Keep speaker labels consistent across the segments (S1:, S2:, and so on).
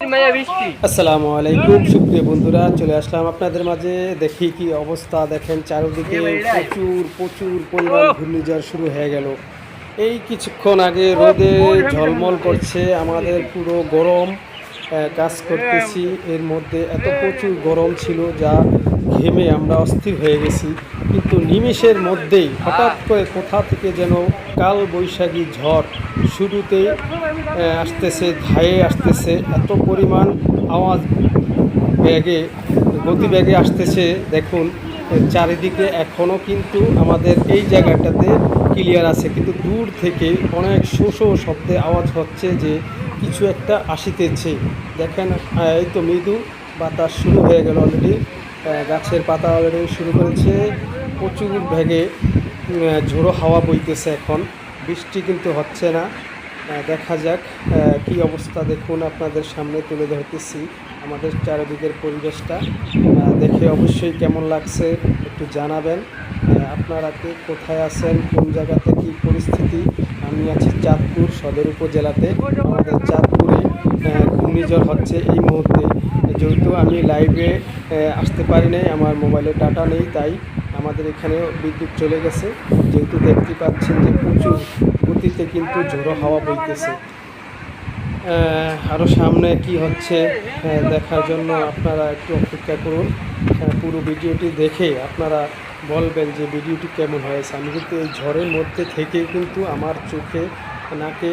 S1: আসসালামু আলাইকুম। সুপ্রিয় বন্ধুরা চলে আসলাম আপনাদের মাঝে। দেখি কি অবস্থা দেখেন চারিদিকে প্রচুর প্রচুর পরিমাণ ঘূর্ণিঝড় শুরু হয়ে গেল। এই কিছুক্ষণ আগে রোদে ঝলমল করছে। আমাদের পুরো গরম কাজ করতেছি। এর মধ্যে এত প্রচুর গরম ছিল যা ঘেমে আমরা অস্থির হয়ে গেছি কিন্তু নিমেষের মধ্যেই হঠাৎ করে কোথা থেকে যেন কাল বৈশাখী ঝড় শুরুতেই আহ, আসতেছে ধায়ে আসতেছে এত পরিমাণ আওয়াজ ব্যাগে গতিবেগে আসতেছে দেখুন চারিদিকে এখনও কিন্তু আমাদের এই জায়গাটাতে ক্লিয়ার আছে কিন্তু দূর থেকে অনেক শো শো শব্দে আওয়াজ হচ্ছে যে কিছু একটা আসিতেছে। দেখেন এই তো মৃদু বাতাস শুরু হয়ে গেল অলরেডি গাছের পাতা অলরেডি শুরু করেছে। প্রচুর ভেগে ঝোড়ো হাওয়া বইতেছে এখন। বৃষ্টি কিন্তু হচ্ছে না। দেখা যাক কি অবস্থা দেখুন আপনাদের সামনে তুলে ধরতেছি আমাদের চারিদিকের পরিবেশটা। দেখে অবশ্যই কেমন লাগছে একটু জানাবেন। আপনারা কে কোথায় আছেন, কোন জায়গাতে কি পরিস্থিতি? আমি আছি চাঁদপুর সদর উপজেলাতে। আমাদের চাঁদপুরে ঘূর্ণিঝড় হচ্ছে এই মুহূর্তে। যেহেতু আমি লাইভে আসতে পারি নাই, আমার মোবাইলে ডাটা নেই, তাই আমাদের এখানেও বিদ্যুৎ চলে গেছে। যেহেতু দেখতে পাচ্ছেন যে প্রচুর গতিতে কিন্তু ঝোড়ো হাওয়া বইতেছে। আরও সামনে কি হচ্ছে দেখার জন্য আপনারা একটু অপেক্ষা করুন। পুরো ভিডিওটি দেখে আপনারা বলবেন যে ভিডিওটি কেমন হয়েছে। আমি কিন্তু এই ঝড়ের মধ্যে থেকে কিন্তু আমার চোখে, নাকে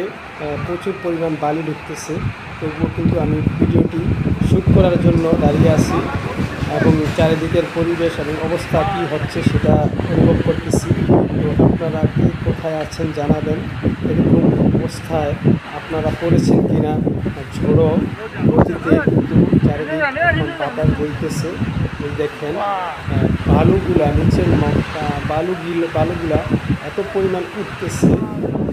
S1: প্রচুর পরিমাণ বালি ঢুকতেছে। তবুও কিন্তু আমি ভিডিওটি শ্যুট করার জন্য দাঁড়িয়ে আছি এবং চারিদিকের পরিবেশ এবং অবস্থা কী হচ্ছে সেটা অনুভব করতেছি। তো আপনারা কে কোথায় আছেন জানাবেন। এরকম অবস্থায় আপনারা পড়েছেন কিনা ঝোড়ো গতিতে কিন্তু চারিদিক বাতাস বইতেছে। দেখেন বালুগুলা, নিচের বালুগুলো, বালুগুলা এত পরিমাণ উঠতেছে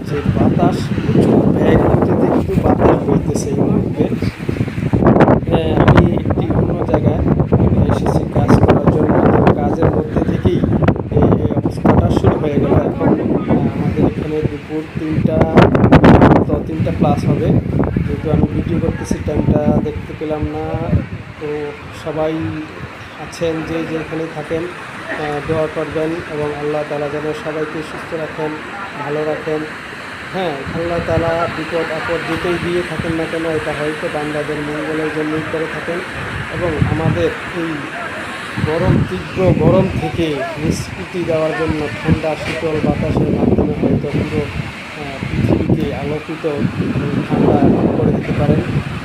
S1: যে বাতাস প্রচুর ব্যাগ গতিতে কিন্তু বাতাস বইতেছে এই মুহূর্তে হ্যাঁ, আমি একটি অন্য জায়গায় এসেছি কাজ করার জন্য তো কাজের মধ্যে থেকেই এই এই অবস্থাটা শুরু হয়ে গেল এখন আহ, আমাদের এখানে দুপুর তিনটা তো তিনটা প্লাস হবে। যেহেতু আমি ভিডিও করতেছি টাইমটা দেখতে পেলাম না। তো সবাই আছেন যে যেখানে থাকেন দোয়া করবেন এবং আল্লাহ তালা যেন সবাইকে সুস্থ রাখেন, ভালো রাখেন। হ্যাঁ আল্লাহ তালা বিপদ, আপদ যেটাই দিয়ে থাকেন না কেন, এটা হয়তো বান্দাদের মঙ্গলের জন্যই করে থাকেন। এবং আমাদের এই গরম, তীব্র গরম থেকে নিষ্কৃতি দেওয়ার জন্য ঠান্ডা, শীতল বাতাসের মাধ্যমে হয়তো পুরো পৃথিবীকে আলোকিত ঠান্ডা করে দিতে পারেন।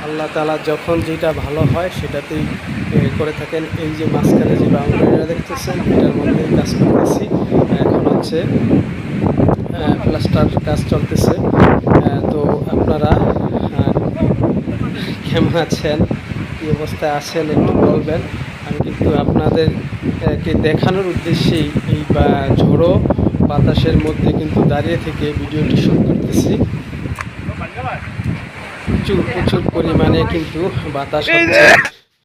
S1: আল্লাহ তালা যখন যেটা ভালো হয় সেটাতেই করে থাকেন। এই যে মাঝখানে যে বাউন্ডারিটা দেখতেছেন, এটার মধ্যেই কাজ করতেছি। এখন হচ্ছে প্লাস্টার কাজ চলতেছে। তো আপনারা কেমন আছেন? কী অবস্থায় আছেন? একটু বলবেন। আমি কিন্তু আপনাদেরকে দেখানোর উদ্দেশ্যেই এই, বা, ঝোড়ো বাতাসের মধ্যে কিন্তু দাঁড়িয়ে থেকে ভিডিওটি শুট করতেছি। প্রচুর প্রচুর পরিমাণে কিন্তু বাতাস হচ্ছে।